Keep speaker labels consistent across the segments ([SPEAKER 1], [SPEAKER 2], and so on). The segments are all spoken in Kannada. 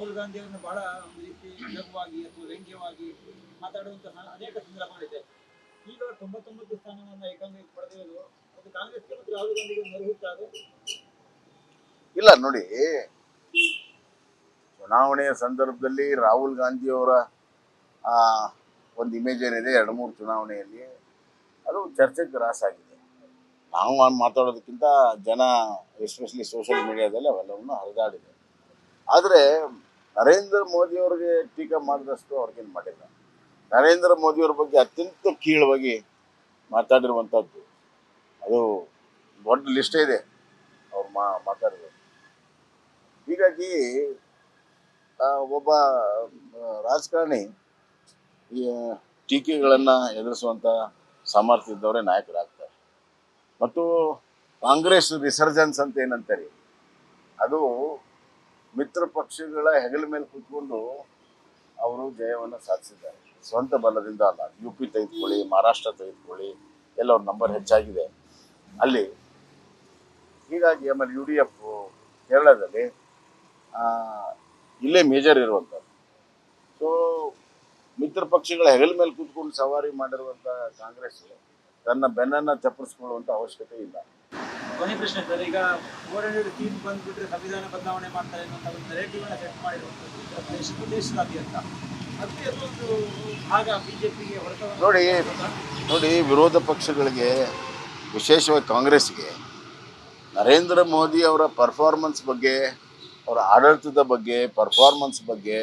[SPEAKER 1] ರಾಹುಲ್ ಗಾಂಧಿ ಅವರನ್ನು ಬಹಳ ಒಂದು ರೀತಿ ಲಘುವಾಗಿ ಅಥವಾ ವ್ಯಂಗ್ಯವಾಗಿ ಮಾತಾಡುವಂತಹ ಅನೇಕ ಸಂದರ್ಭಗಳಿದೆ. ಈಗ ತೊಂಬತ್ತೊಂಬತ್ತು ಸ್ಥಾನವನ್ನ ಏಕಾಂಗಿ ಪಡೆದಿರೋದು ಅದು ಕಾಂಗ್ರೆಸ್ಗೆ ಮತ್ತು ರಾಹುಲ್ ಗಾಂಧಿಗೆ ಮರುಹುತ್ತಾರೆ
[SPEAKER 2] ಇಲ್ಲ, ನೋಡಿ, ಚುನಾವಣೆಯ ಸಂದರ್ಭದಲ್ಲಿ ರಾಹುಲ್ ಗಾಂಧಿ ಅವರ ಒಂದು ಇಮೇಜ್ ಏನಿದೆ, ಎರಡು ಮೂರು ಚುನಾವಣೆಯಲ್ಲಿ ಅದು ಚರ್ಚೆಗೆ ಗ್ರಾಸ್ ಆಗಿದೆ. ನಾವು ಮಾತಾಡೋದಕ್ಕಿಂತ ಜನ ಎಸ್ಪೆಷಲಿ ಸೋಷಿಯಲ್ ಮೀಡಿಯಾದಲ್ಲಿ ಅವೆಲ್ಲವನ್ನು ಹರಿದಾಡಿದೆ. ಆದರೆ ನರೇಂದ್ರ ಮೋದಿ ಅವರಿಗೆ ಟೀಕೆ ಮಾಡಿದಷ್ಟು ಅವ್ರಿಗೇನು ಮಾಡಿಲ್ಲ. ನರೇಂದ್ರ ಮೋದಿಯವ್ರ ಬಗ್ಗೆ ಅತ್ಯಂತ ಕೀಳವಾಗಿ ಮಾತಾಡಿರುವಂಥದ್ದು ಅದು ದೊಡ್ಡ ಲಿಸ್ಟೇ ಇದೆ ಅವ್ರು ಮಾ ಮಾತಾಡಿದ್ರು ಹೀಗಾಗಿ ಒಬ್ಬ ರಾಜಕಾರಣಿ, ಈ ಟೀಕೆಗಳನ್ನು ಎದುರಿಸುವಂಥ ಸಾಮರ್ಥ್ಯ ಇದ್ದವರೇ ನಾಯಕರಾಗ್ತಾರೆ. ಮತ್ತು ಕಾಂಗ್ರೆಸ್ ರಿಸರ್ಜನ್ಸ್ ಅಂತ ಏನಂತಾರೆ? ಅದು ಮಿತ್ರ ಪಕ್ಷಗಳ ಹೆಗಲ ಮೇಲೆ ಕೂತ್ಕೊಂಡು ಅವರು ಜಯವನ್ನು ಸಾಧಿಸಿದ್ದಾರೆ. ಸ್ವಂತ ಬಲದಿಂದ ಅಲ್ಲ ಯು ಪಿ ತೆಗೆದುಕೊಳ್ಳಿ, ಮಹಾರಾಷ್ಟ್ರ ತೆಗೆದುಕೊಳ್ಳಿ, ಎಲ್ಲ ಅವ್ರ ನಂಬರ್ ಹೆಚ್ಚಾಗಿದೆ. ಅಲ್ಲಿ ಹೀಗಾಗಿ ಆಮೇಲೆ ಯು ಡಿ ಎಫ್ ಕೇರಳದಲ್ಲಿ ಇಲ್ಲೇ ಮೇಜರ್ ಇರುವಂಥದ್ದು. ಸೊ ಮಿತ್ರ ಪಕ್ಷಗಳ ಹೆಗಲ ಮೇಲೆ ಕೂತ್ಕೊಂಡು ಸವಾರಿ ಮಾಡಿರುವಂಥ ಕಾಂಗ್ರೆಸ್ ತನ್ನ ಬೆನ್ನನ್ನು ಚಪ್ಪರಿಸ್ಕೊಳ್ಳುವಂಥ ಅವಶ್ಯಕತೆ ಇಲ್ಲ.
[SPEAKER 1] ಕೊನೆ ಪ್ರಶ್ನೆ ಸರ್. ಈಗ ಫೋರ್ ಹಂಡ್ರೆಡ್ ತೀರ್ಪು ಬಂದ್ಬಿಟ್ರೆ ಸಂವಿಧಾನ ಬದಲಾವಣೆ ಮಾಡ್ತಾರೆ ಅನ್ನೋಂಥ ಒಂದು ನೆರೆಟಿವ್ ಅನ್ನ ಸೆಟ್ ಮಾಡಿರುವಂಥದ್ದು ದೇಶ ದೇಶದಾದ್ಯಂತ
[SPEAKER 2] ನೋಡಿ ನೋಡಿ, ವಿರೋಧ ಪಕ್ಷಗಳಿಗೆ, ವಿಶೇಷವಾಗಿ ಕಾಂಗ್ರೆಸ್ಗೆ ನರೇಂದ್ರ ಮೋದಿ ಅವರ ಪರ್ಫಾರ್ಮೆನ್ಸ್ ಬಗ್ಗೆ, ಅವರ ಆಡಳಿತದ ಬಗ್ಗೆ ಪರ್ಫಾರ್ಮೆನ್ಸ್ ಬಗ್ಗೆ,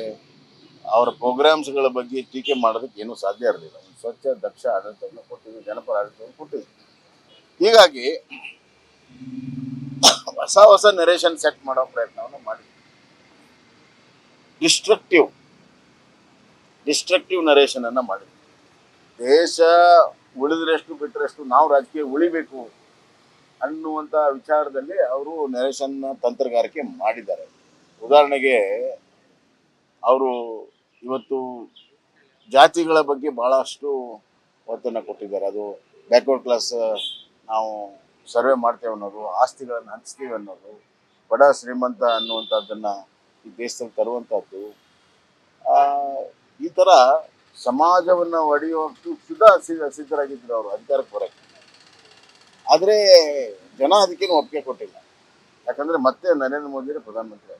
[SPEAKER 2] ಅವರ ಪ್ರೋಗ್ರಾಮ್ಸ್ಗಳ ಬಗ್ಗೆ ಟೀಕೆ ಮಾಡೋದಕ್ಕೆ ಏನೂ ಸಾಧ್ಯ ಇರಲಿಲ್ಲ. ಸ್ವಚ್ಛ ದಕ್ಷ ಆಡಳಿತವನ್ನು ಕೊಟ್ಟಿದ್ವಿ ಜನಪರ ಆಡಳಿತವನ್ನು ಕೊಟ್ಟಿದ್ವಿ ಹೀಗಾಗಿ ಹೊಸ ಹೊಸ ನೆರೇಷನ್ ಸೆಟ್ ಮಾಡೋ ಪ್ರಯತ್ನವನ್ನು ಮಾಡಿದ್ವಿ. ಡಿಸ್ಟ್ರಕ್ಟಿವ್ ಡಿಸ್ಟ್ರಕ್ಟಿವ್ ನರೇಷನ್ ಅನ್ನ ಮಾಡಿದ್ವಿ. ದೇಶ ಉಳಿದ್ರಷ್ಟು ಬಿಟ್ಟರಷ್ಟು ನಾವು ರಾಜಕೀಯ ಉಳಿಬೇಕು ಅನ್ನುವಂಥ ವಿಚಾರದಲ್ಲಿ ಅವರು ನೆರೇಷನ್ ತಂತ್ರಗಾರಿಕೆ ಮಾಡಿದ್ದಾರೆ. ಉದಾಹರಣೆಗೆ ಅವರು ಇವತ್ತು ಜಾತಿಗಳ ಬಗ್ಗೆ ಬಹಳಷ್ಟು ಒತ್ತನ್ನು ಕೊಟ್ಟಿದ್ದಾರೆ. ಅದು ಬ್ಯಾಕ್ವರ್ಡ್ ಕ್ಲಾಸ್ ನಾವು ಸರ್ವೆ ಮಾಡ್ತೇವೆ ಅನ್ನೋದು, ಆಸ್ತಿಗಳನ್ನು ಹಂಚ್ತೀವಿ ಅನ್ನೋದು, ಬಡ ಶ್ರೀಮಂತ ಅನ್ನುವಂಥದ್ದನ್ನು ಈ ದೇಶದಲ್ಲಿ ತರುವಂಥದ್ದು ಈ ಥರ ಸಮಾಜವನ್ನು ಒಡೆಯುವಷ್ಟು ಸುಧಾ ಸಿದ್ಧ ಸಿದ್ಧರಾಗಿದ್ದರು ಅವರು, ಅಧಿಕಾರಕ್ಕೆ ಬರೋಕ್ಕೆ. ಆದರೆ ಜನ ಅದಕ್ಕೇನು ಒಪ್ಪಿಗೆ ಕೊಟ್ಟಿಲ್ಲ. ಯಾಕಂದರೆ ಮತ್ತೆ ನರೇಂದ್ರ ಮೋದಿ ಪ್ರಧಾನಮಂತ್ರಿ